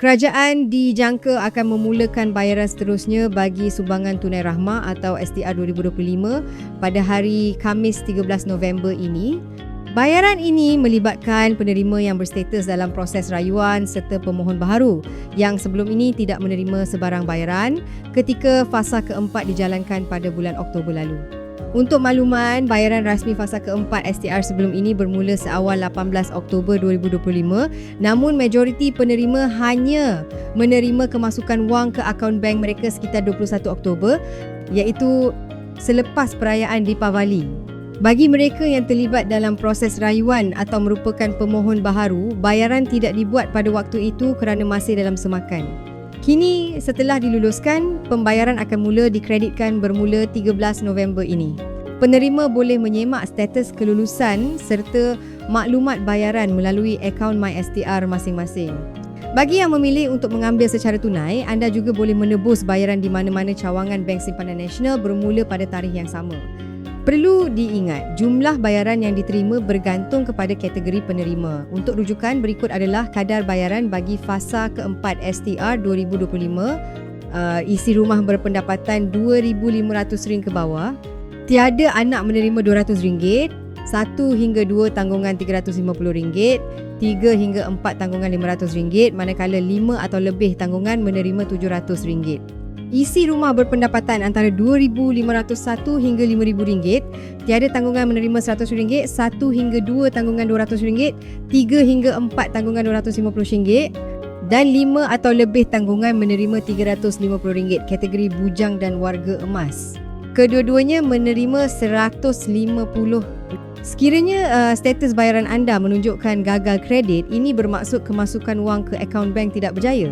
Kerajaan dijangka akan memulakan bayaran seterusnya bagi sumbangan tunai rahmah atau STR 2025 pada hari Khamis 13 November ini. Bayaran ini melibatkan penerima yang berstatus dalam proses rayuan serta pemohon baharu yang sebelum ini tidak menerima sebarang bayaran ketika fasa keempat dijalankan pada bulan Oktober lalu. Untuk makluman, bayaran rasmi fasa keempat STR sebelum ini bermula seawal 18 Oktober 2025 namun majoriti penerima hanya menerima kemasukan wang ke akaun bank mereka sekitar 21 Oktober iaitu selepas perayaan Deepavali. Bagi mereka yang terlibat dalam proses rayuan atau merupakan pemohon baharu, bayaran tidak dibuat pada waktu itu kerana masih dalam semakan. Kini setelah diluluskan, pembayaran akan mula dikreditkan bermula 13 November ini. Penerima boleh menyemak status kelulusan serta maklumat bayaran melalui akaun MySTR masing-masing. Bagi yang memilih untuk mengambil secara tunai, anda juga boleh menebus bayaran di mana-mana cawangan Bank Simpanan Nasional bermula pada tarikh yang sama. Perlu diingat, jumlah bayaran yang diterima bergantung kepada kategori penerima. Untuk rujukan, berikut adalah kadar bayaran bagi fasa keempat STR 2025, uh, isi rumah berpendapatan RM2,500 ke bawah, tiada anak menerima RM200, satu hingga dua tanggungan RM350, tiga hingga empat tanggungan RM500, manakala lima atau lebih tanggungan menerima RM700. Isi rumah berpendapatan antara RM2,501 hingga RM5,000, tiada tanggungan menerima RM100, satu hingga dua tanggungan RM200, tiga hingga empat tanggungan RM250 dan lima atau lebih tanggungan menerima RM350 kategori bujang dan warga emas. Kedua-duanya menerima RM150 Sekiranya uh, status bayaran anda menunjukkan gagal kredit, ini bermaksud kemasukan wang ke akaun bank tidak berjaya.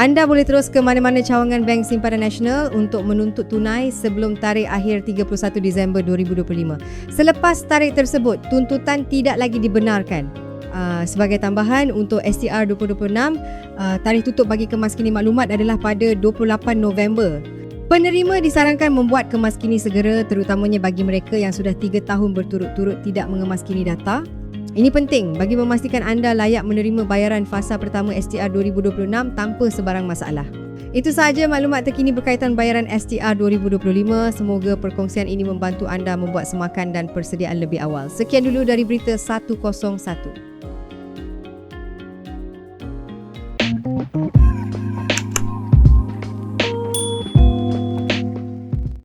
Anda boleh terus ke mana-mana cawangan Bank Simpanan Nasional untuk menuntut tunai sebelum tarikh akhir 31 Disember 2025. Selepas tarikh tersebut, tuntutan tidak lagi dibenarkan. Uh, sebagai tambahan untuk STR 2026, uh, tarikh tutup bagi kemaskini maklumat adalah pada 28 November. Penerima disarankan membuat kemaskini segera terutamanya bagi mereka yang sudah 3 tahun berturut-turut tidak mengemaskini data ini penting bagi memastikan anda layak menerima bayaran fasa pertama STR 2026 tanpa sebarang masalah. Itu sahaja maklumat terkini berkaitan bayaran STR 2025. Semoga perkongsian ini membantu anda membuat semakan dan persediaan lebih awal. Sekian dulu dari berita 101. thank you